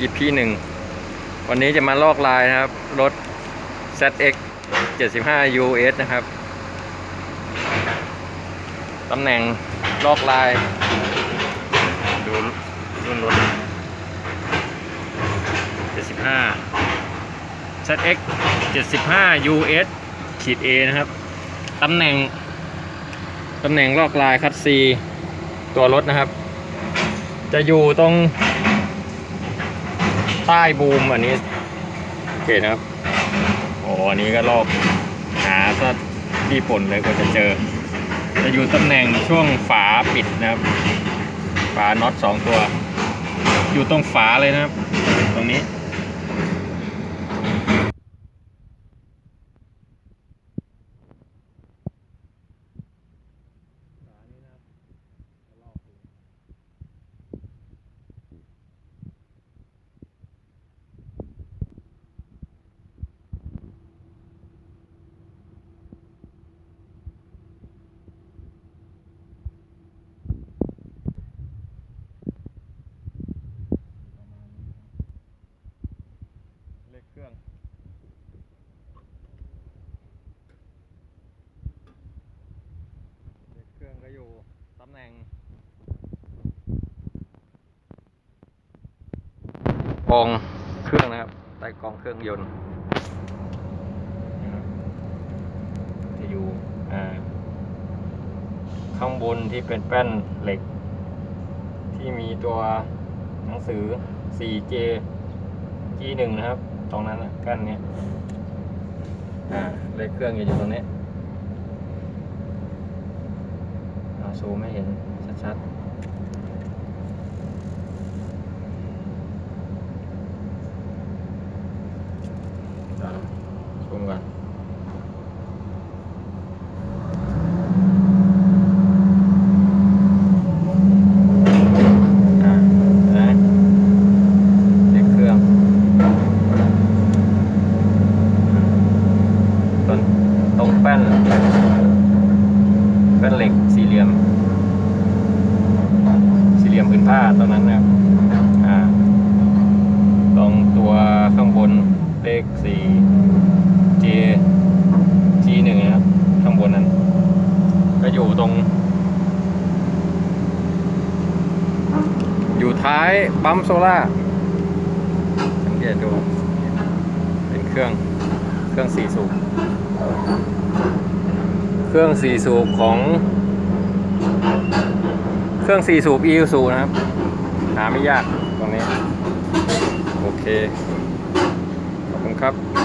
EP หนึ่งวันนี้จะมาลอกลายนะครับ รถ ZX 75 US นะครับตำแหน่งลอกลาย ดูรุ่นรถ 75 ZX 75 US ขีด A นะครับตำแหน่งตำแหน่งลอกลายคัดซีตัวรถนะครับ จะอยู่ตรง ใต้บูมอันนี้โอเคนะครับโอ้อันนี้ก็ลอกหาซะที่ปนเลยก็จะเจอ จะอยู่ตำแหน่งช่วงฝาปิดนะครับ ฝาน็อตสองตัว อยู่ตรงฝาเลยนะครับ ตรงนี้ เลขเครื่อง เลขเครื่องก็อยู่ตำแหน่งกองเครื่องนะครับใต้กองเครื่องยนต์นะครับจะอยู่อ่าข้างบนที่เป็นแป้นเหล็ก ที่มีตัวหนังสือ 4J G1 นะครับ ตรงนั้นนะกั้นเนี้ยอ่าเลขเครื่องอยู่ตรงนี้เอา ซูมให้เห็นชัดๆอ่าซูมก่อนอ่าเห็นไหมเลขเครื่องตรงตรงแป้น แป้นเหล็กสี่เหลี่ยม สี่เหลี่ยมพื้น ผ้าตรงนั้นนะครับอ่าตรงตัวข้างบนเลขสี่ G G หนึ่งนะครับ ข้างบนนั้น ก็อยู่ตรง อยู่ท้ายปั๊มโซล่าสังเกตดู เป็นเครื่องเครื่องสี่สูบ เครื่องสี่สูบของ เครื่องสี่สูบ e สูนะครับ หาไม่ยากตรงนี้ โอเค ขอบคุณครับ